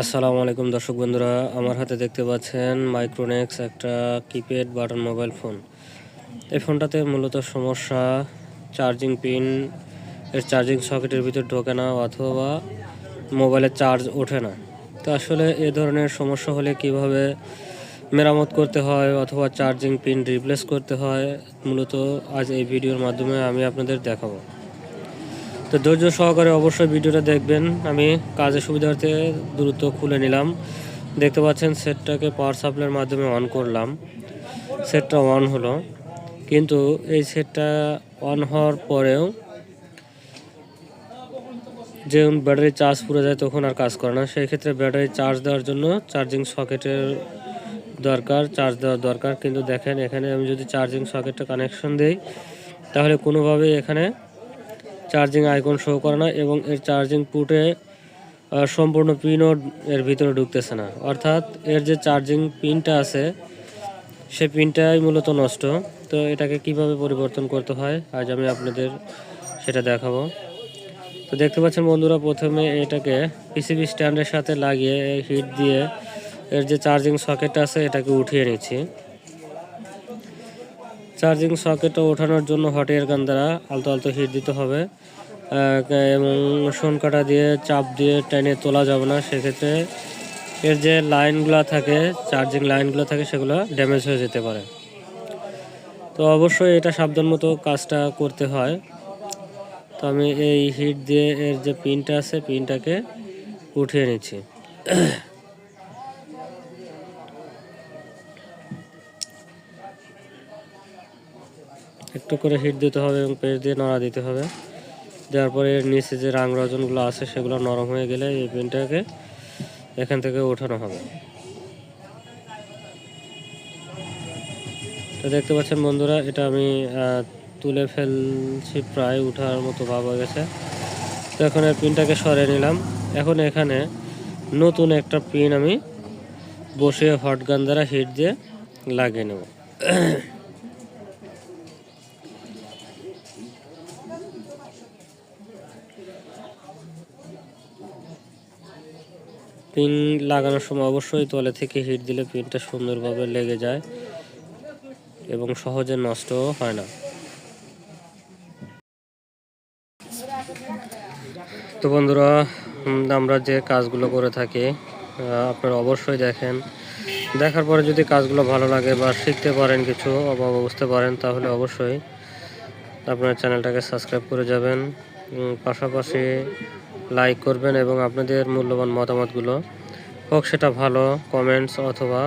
আসসালামু আলাইকুম দর্শক বন্ধুরা, আমার হাতে দেখতে পাচ্ছেন মাইক্রোনেক্স একটা কিপ্যাড বাটন মোবাইল ফোন এই ফোনটাতে মূলত সমস্যা চার্জিং পিন এর চার্জিং সকেটের ভিতর ঢোকে না অথবা মোবাইলের চার্জ ওঠে না। তো আসলে এ ধরনের সমস্যা হলে কীভাবে মেরামত করতে হয় অথবা চার্জিং পিন রিপ্লেস করতে হয়, মূলত আজ এই ভিডিওর মাধ্যমে আমি আপনাদের দেখাবো। তো ধৈর্য সহকারে অবশ্যই ভিডিওটা দেখবেন। আমি কাজের সুবিধার্থে দ্রুত খুলে নিলাম। দেখতে পাচ্ছেন সেটটাকে পাওয়ার সাপ্লাইয়ের মাধ্যমে অন করলাম। সেটটা অন হলো। কিন্তু এই সেটটা অন হওয়ার পরেও যে ব্যাটারি চার্জ পুরো যায় তখন আর কাজ করে না। সেই ক্ষেত্রে ব্যাটারি চার্জ দেওয়ার জন্য চার্জিং সকেটের দরকার চার্জ দেওয়ার দরকার। কিন্তু দেখেন, এখানে আমি যদি চার্জিং সকেটটা কানেকশন দেই, তাহলে কোনোভাবেই এখানে চার্জিং আইকন শো করে না এবং এর চার্জিং পুটে সম্পূর্ণ পিনও এর ভিতরে ঢুকতেছে না। অর্থাৎ এর যে চার্জিং পিনটা আছে, সে পিনটাই মূলত নষ্ট। তো এটাকে কীভাবে পরিবর্তন করতে হয়, আজ আমি আপনাদের সেটা দেখাবো। তো দেখতে পাচ্ছেন বন্ধুরা, প্রথমে এটাকে পিসিবি স্ট্যান্ডের সাথে লাগিয়ে, হিট দিয়ে এর যে চার্জিং সকেট আছে, এটাকে উঠিয়ে নিচ্ছি। চার্জিং সকেটও ওঠানোর জন্য হট এয়ার গান দ্বারা আলতো আলতো হিট দিতে হবে। এবং শোন কাটা দিয়ে, চাপ দিয়ে টেনে তোলা যাবে না। সেক্ষেত্রে এর যে লাইনগুলো থাকে, চার্জিং লাইনগুলো থাকে, সেগুলো ড্যামেজ হয়ে যেতে পারে। তো অবশ্যই এটা সাবধান মতো কাজটা করতে হয়। তো আমি এই হিট দিয়ে এর যে পিনটা আছে, পিনটাকে উঠিয়ে নিচ্ছি। একটু করে হিট দিতে হবে এবং পেস্ট দিয়ে নড়া দিতে হবে। দেওয়ার পরে এর নিচে যে রাং রজনগুলো আছে, সেগুলো নরম হয়ে গেলে এই পেনটাকে এখান থেকে ওঠানো হবে। তো দেখতে পাচ্ছেন বন্ধুরা, এটা আমি তুলে ফেলছি প্রায় উঠার মতো ভাব হয়ে গেছে। তো এখন এর পিনটাকে সরে নিলাম। এখন এখানে নতুন একটা পিন আমি বসে হট গান দ্বারা হিট দিয়ে লাগিয়ে নেব। পিন লাগানোর সময় অবশ্যই তলে থেকে হিট দিলে পিনটা সুন্দরভাবে লেগে যায় এবং সহজে নষ্টও হয় না। তো বন্ধুরা আমরা যে কাজগুলো করে থাকি আপনারা অবশ্যই দেখেন। দেখার পরে যদি কাজগুলো ভালো লাগে বা শিখতে পারেন কিছু বা বুঝতে পারেন, তাহলে অবশ্যই আপনার চ্যানেলটাকে সাবস্ক্রাইব করে যাবেন। পাশাপাশি লাইক করবেন এবং আপনাদের মূল্যবান মতামতগুলো হোক সেটা ভালো কমেন্টস অথবা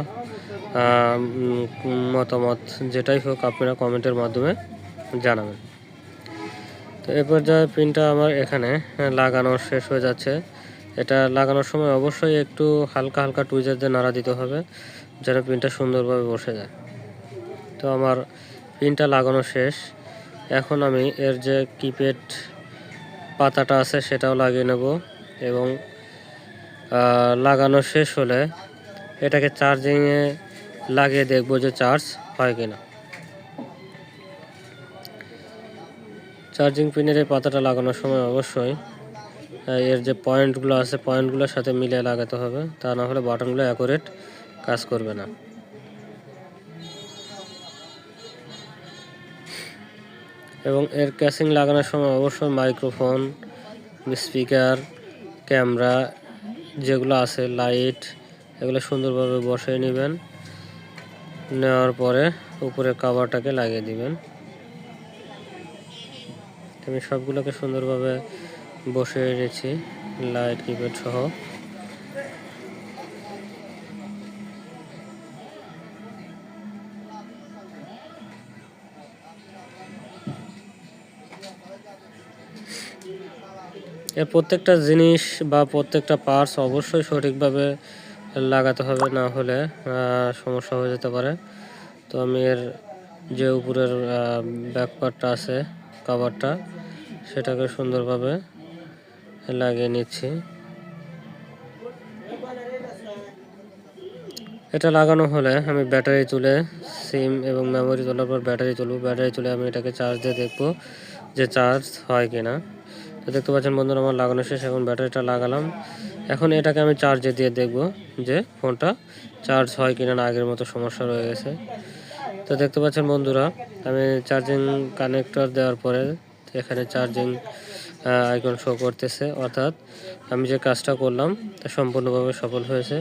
মতামত যেটাই হোক আপনারা কমেন্টের মাধ্যমে জানাবেন। তো এ পর্যায়ে পিনটা আমার এখানে লাগানো শেষ হয়ে যাচ্ছে। এটা লাগানোর সময় অবশ্যই একটু হালকা হালকা টুইজার দিয়ে নাড়া দিতে হবে, যেন পিনটা সুন্দরভাবে বসে যায়। তো আমার পিনটা লাগানো শেষ। এখন আমি এর যে কিপ্যাড পাতাটা আছে, সেটাও লাগিয়ে নেব এবং লাগানো শেষ হলে এটাকে চার্জিংয়ে লাগিয়ে দেখব যে চার্জ হয় কিনা। চার্জিং পিনের এই পাতাটা লাগানোর সময় অবশ্যই এর যে পয়েন্টগুলো আছে পয়েন্টগুলোর সাথে মিলিয়ে লাগাতে হবে, তা না হলে বাটনগুলো অ্যাকুরেট কাজ করবে না। এবং এর ক্যাসিং লাগানোর সময় অবশ্যই মাইক্রোফোন স্পিকার ক্যামেরা যেগুলো আছে লাইট এগুলো সুন্দরভাবে বসিয়ে নেবেন। নেওয়ার পরে উপরে কাভারটাকে লাগিয়ে দিবেন। আমি সবগুলোকে সুন্দরভাবে বসিয়ে নিয়েছি লাইট কিপ্যাড সহ। এর প্রত্যেকটা জিনিস বা প্রত্যেকটা পার্টস অবশ্যই সঠিকভাবে লাগাতে হবে, না হলে সমস্যা হয়ে যেতে পারে। তো আমি এর যে উপরের ব্যাক পার্টটা আছে কাভারটা সেটাকে সুন্দরভাবে লাগিয়ে নিচ্ছি। এটা লাগানো হলে আমি ব্যাটারি তুলে সিম এবং মেমোরি তোলার পর ব্যাটারি তুলব। ব্যাটারি তুলে আমি এটাকে চার্জ দিয়ে দেখব যে চার্জ হয় কিনা। তো দেখতে পাচ্ছেন বন্ধুরা, আমার লাগানো শেষ, এখন ব্যাটারিটা লাগালাম। এখন এটাকে আমি চার্জে দিয়ে দেখব যে ফোনটা চার্জ হয় কিনা না, আগের মতো সমস্যা রয়ে গেছে। তো দেখতে পাচ্ছেন বন্ধুরা, আমি চার্জিং কানেক্টর দেওয়ার পরে এখানে চার্জিং আইকন শো করতেছে। অর্থাৎ আমি যে কাজটা করলাম, তা সম্পূর্ণভাবে সফল হয়েছে।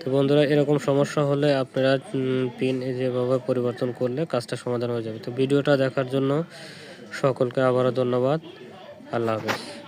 তো বন্ধুরা, এরকম সমস্যা হলে আপনারা পিন যেভাবে পরিবর্তন করলে কাজটা সমাধান হয়ে যাবে। তো ভিডিওটা দেখার জন্য সকলকে আবারও ধন্যবাদ। আল্লাহ হাফেজ